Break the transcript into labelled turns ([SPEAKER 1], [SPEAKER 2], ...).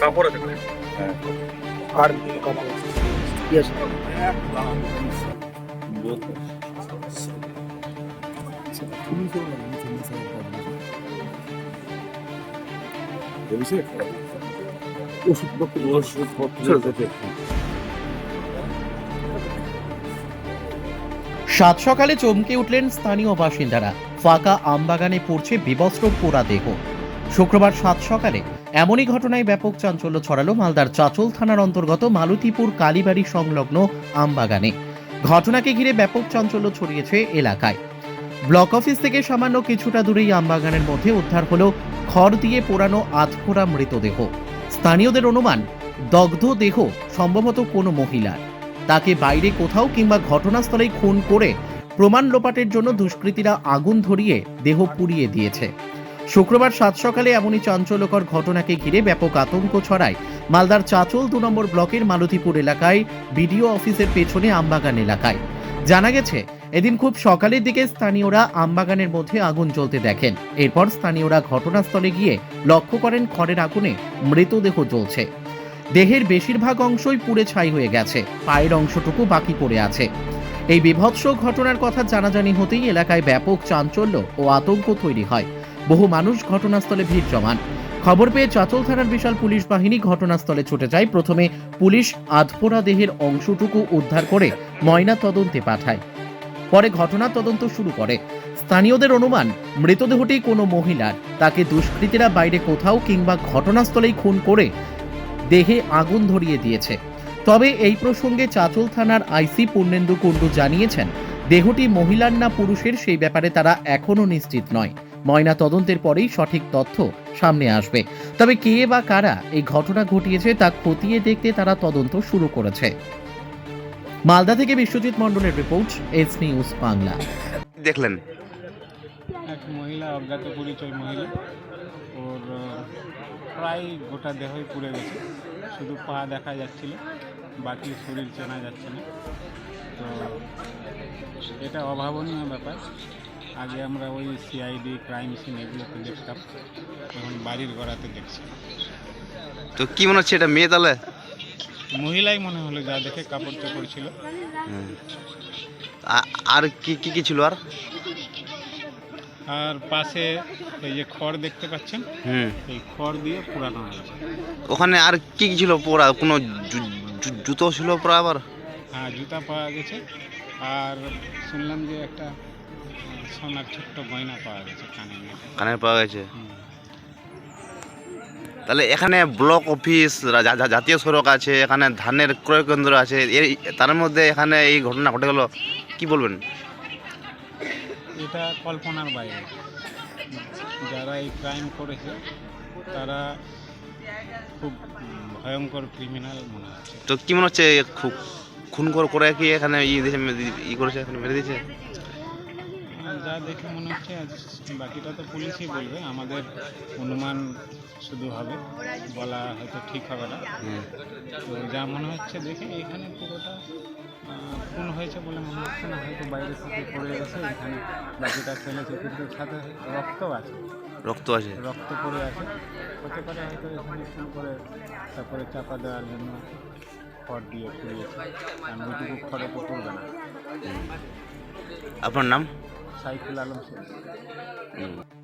[SPEAKER 1] কাপড় আছে ওখানে?
[SPEAKER 2] হ্যাঁ।
[SPEAKER 3] আর কাপড়
[SPEAKER 2] ওষুধপত্র ওষুধপত্র
[SPEAKER 4] সাত সকালে চমকে উঠলেন স্থানীয় বাসিন্দারা। ফাঁকা আমবাগানে পড়ছে বিবস্ত্র পোড়া দেহ। শুক্রবার সাত সকালে এমনই ঘটনায় ব্যাপক চাঞ্চল্য ছড়ালো মালদার চাচল থানার অন্তর্গত মালতীপুর কালীবাড়ি সংলগ্ন আমবাগানে। ঘটনাকে ঘিরে ব্যাপক চাঞ্চল্য ছড়িয়েছে এলাকায়। ব্লক অফিস থেকে সামান্য কিছুটা দূরেই আমবাগানের মধ্যে উদ্ধার হলো খড় দিয়ে পোড়ানো আধপোড়া মৃতদেহ। স্থানীয়দের অনুমান, দগ্ধ দেহ সম্ভবত কোনো মহিলার। তাকে বাইরে কোথাও কিংবা ঘটনাস্থলেই খুন করে প্রমাণ লোপাটের জন্য দুষ্কৃতীরা আগুন ধরিয়ে দেহ পুড়িয়ে দিয়েছে। শুক্রবার সাত সকালে এমনই চাঞ্চল্যকর ঘটনাকে ঘিরে ব্যাপক আতঙ্ক ছড়ায়। মালদার চাচল দু নম্বর ব্লকের মালতীপুর এলাকায় বিডিও অফিসের পেছনে আমবাগান এলাকায়। জানা গেছে, এদিন খুব সকালের দিকে স্থানীয়রা আমবাগানের মধ্যে আগুন জ্বলতে দেখেন। এরপর স্থানীয়রা ঘটনাস্থলে গিয়ে লক্ষ্য করেন খড়ের আগুনে মৃতদেহ জ্বলছে। দেহের বেশিরভাগ অংশই পুড়ে ছাই হয়ে গেছে, পায়ের অংশটুকু বাকি পড়ে আছে। এই বিভৎস ঘটনার কথা জানাজানি হতেই এলাকায় ব্যাপক চাঞ্চল্য ও আতঙ্ক তৈরি হয়। বহু মানুষ ঘটনাস্থলে ভিড় জমান। খবর পেয়ে চাচল থানার বিশাল পুলিশ বাহিনী ঘটনাস্থলে ছুটে যায়। প্রথমে পুলিশ আধপোড়া দেহের অংশটুকু উদ্ধার করে ময়না তদন্তে পাঠায়। পরে ঘটনা তদন্ত শুরু করে। স্থানীয়দের অনুমান, মৃতদেহটি কোনো মহিলার। তাকে দুষ্কৃতীরা বাইরে কোথাও কিংবা ঘটনাস্থলেই খুন করে দেহে আগুন ধরিয়ে দিয়েছে। তবে এই প্রসঙ্গে চাচল থানার আইসি পূর্ণেন্দু কুণ্ডু জানিয়েছেন, দেহটি মহিলার না পুরুষের সেই ব্যাপারে তারা এখনও নিশ্চিত নয়। ময়না তদন্তের পরেই সঠিক তথ্য সামনে আসবে। তবে কে বা কারা এই ঘটনা ঘটিয়েছে তা খতিয়ে দেখতে তারা তদন্ত শুরু করেছে। মালদা থেকে বিশ্বজিৎ মণ্ডলের রিপোর্ট এস নিউজ বাংলা।
[SPEAKER 5] দেখলেন।
[SPEAKER 6] এক মহিলা অজ্ঞাত পরিচয় মহিলা। ওর প্রায় গোটা দেহই পুড়ে গেছে। শুধু পা দেখা যাচ্ছিল বাকি শরীর চেনা যাচ্ছে না। তো এটা অভাবনীয় ব্যাপার। আগে আমরা ওই সিআইডি ক্রাইম সিন এগুলোতে দেখতাম এখন বাড়ির গড়াতে দেখছি।
[SPEAKER 5] তো কি মনে হচ্ছে এটা মেয়ে তাহলে?
[SPEAKER 6] মহিলাই মনে হলো যা দেখে কাপড় চোপড় ছিল।
[SPEAKER 5] আর কি কি কি ছিল আর?
[SPEAKER 6] আর পাশে এই যে খড় দেখতে পাচ্ছেন?
[SPEAKER 5] হুম।
[SPEAKER 6] এই খড় দিয়ে পুরানো হয়েছে
[SPEAKER 5] ওখানে আর কি কি ছিল পরা? কোনো জুতো ছিল পরা আবার?
[SPEAKER 6] হ্যাঁ জুতা পাওয়া গেছে। আর শুনলাম যে একটা সোনার ছোট্ট গয়না পাওয়া গেছে কানে
[SPEAKER 5] কানের পাওয়া গেছে? তাহলে এখানে ব্লক অফিস জাতীয় সড়ক আছে এখানে ধানের ক্রয় কেন্দ্র আছে এর তার মধ্যে এখানে এই ঘটনা ঘটে গেল কি বলবেন?
[SPEAKER 6] এটা কল্পনার বাইরে। যারা এই ক্রাইম করেছে তারা খুব ভয়ঙ্কর ক্রিমিনাল মনে হচ্ছে।
[SPEAKER 5] তো কি মনে হচ্ছে খু- খুন করে কি এখানে ই করেছে এখানে মেরে দিয়েছে?
[SPEAKER 6] যা দেখে মনে হচ্ছে আজ বাকিটা তো পুলিশই বলবে আমাদের অনুমান শুধু হবে বলা হয়তো ঠিক হবে না। তো যা মনে হচ্ছে দেখে এখানে পুরোটা খুন হয়েছে বলে মনে হচ্ছে না হয়তো বাইরে থেকে পড়ে গেছে এখানে বাকিটা ফেলেছে কিন্তু সাথে রক্ত আছে।
[SPEAKER 5] রক্ত আছে।
[SPEAKER 6] রক্ত পড়ে আছে। হতে পারে হয়তো এখানে খুন করে তারপরে চাপা দেওয়ার জন্য খড় দিয়ে পুড়িয়েছে। কারণ ওইটুকু খড়ে তো পড়বে না।
[SPEAKER 5] আপনার নাম?
[SPEAKER 6] সাইফুল আলম শেখ।